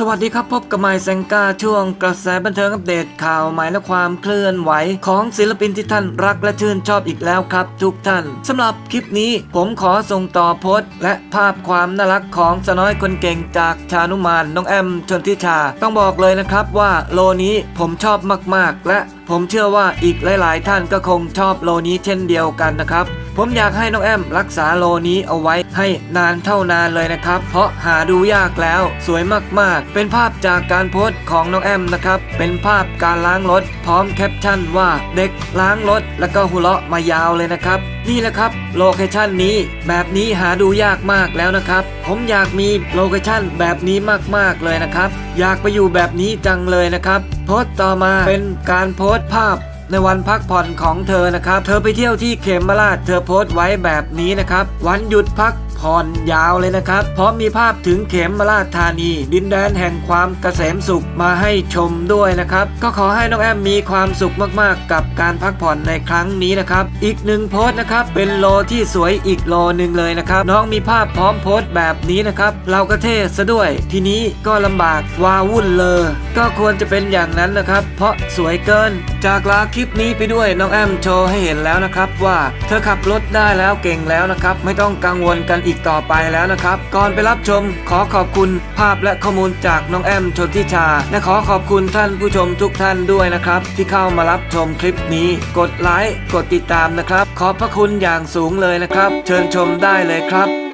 สวัสดีครับพบกับไมค์แซงกาช่วงกระแสบันเทิงอัปเดตข่าวใหม่และความเคลื่อนไหว ของศิลปินที่ท่านรักและชื่นชอบอีกแล้วครับ ทุกท่านสำหรับคลิปนี้ผมขอส่งต่อโพสต์และภาพความน่ารักของสน้อยคนเก่งจากชานุมานน้องแอมชนทิชา ต้องบอกเลยนะครับว่าโลนี้ผมชอบมากๆ และ ผมเชื่อว่าอีกหลาย ๆ ท่านก็คงชอบโลนี้เช่นเดียวกันนะครับ ผมอยากให้น้องแอมรักษาโลนี้เอาไว้ให้นานเท่านานเลยนะครับ เพราะหาดูยากแล้วสวยมากๆ เป็นภาพจากการโพสต์ของน้องแอมนะครับ เป็นภาพการล้างรถพร้อมแคปชั่นว่าเด็กล้างรถแล้วก็หัวเราะมายาวเลยนะครับนี่แหละครับโลเคชั่นนี้แบบนี้หาดูยากมากแล้วนะครับ ผมอยากมีโลเคชั่นแบบนี้มากๆเลยนะครับ อยากไปอยู่แบบนี้จังเลยนะครับ โพสต์ต่อมาเป็นการโพสต์ภาพในวันพักผ่อนของเธอนะครับ เธอไปเที่ยวที่เขมราช เธอโพสต์ไว้แบบนี้นะครับ วันหยุดพัก ผ่อนยาวเลยนะครับ พร้อมมีภาพถึงเขมราชธานี ดินแดนแห่งความเกษมสุขมาให้ชมด้วยนะครับ ก็ขอให้น้องแอมมีความสุขมากๆ กับการพักผ่อนในครั้งนี้นะครับ อีกหนึ่งโพสต์นะครับ เป็นโลที่สวยอีกโลหนึ่งเลยนะครับ น้องมีภาพพร้อมโพสต์แบบนี้นะครับ เราก็เท่ซะด้วย ทีนี้ก็ลำบากวาวุ่นเลย ก็ควรจะเป็นอย่างนั้นนะครับ เพราะสวยเกิน จากลาคลิปนี้ไปด้วยน้องแอมโชว์ให้เห็นแล้วนะครับ ว่าเธอขับรถได้แล้วเก่งแล้วนะครับ ไม่ต้องกังวลกันอีกต่อไปแล้วนะครับ ก่อนไปรับชมขอขอบคุณภาพและข้อมูลจากน้องแอมชนทิชา และขอขอบคุณท่านผู้ชมทุกท่านด้วยนะครับ ที่เข้ามารับชมคลิปนี้ กดไลค์กดติดตามนะครับ ขอบพระคุณอย่างสูงเลยนะครับ เชิญชมได้เลยครับ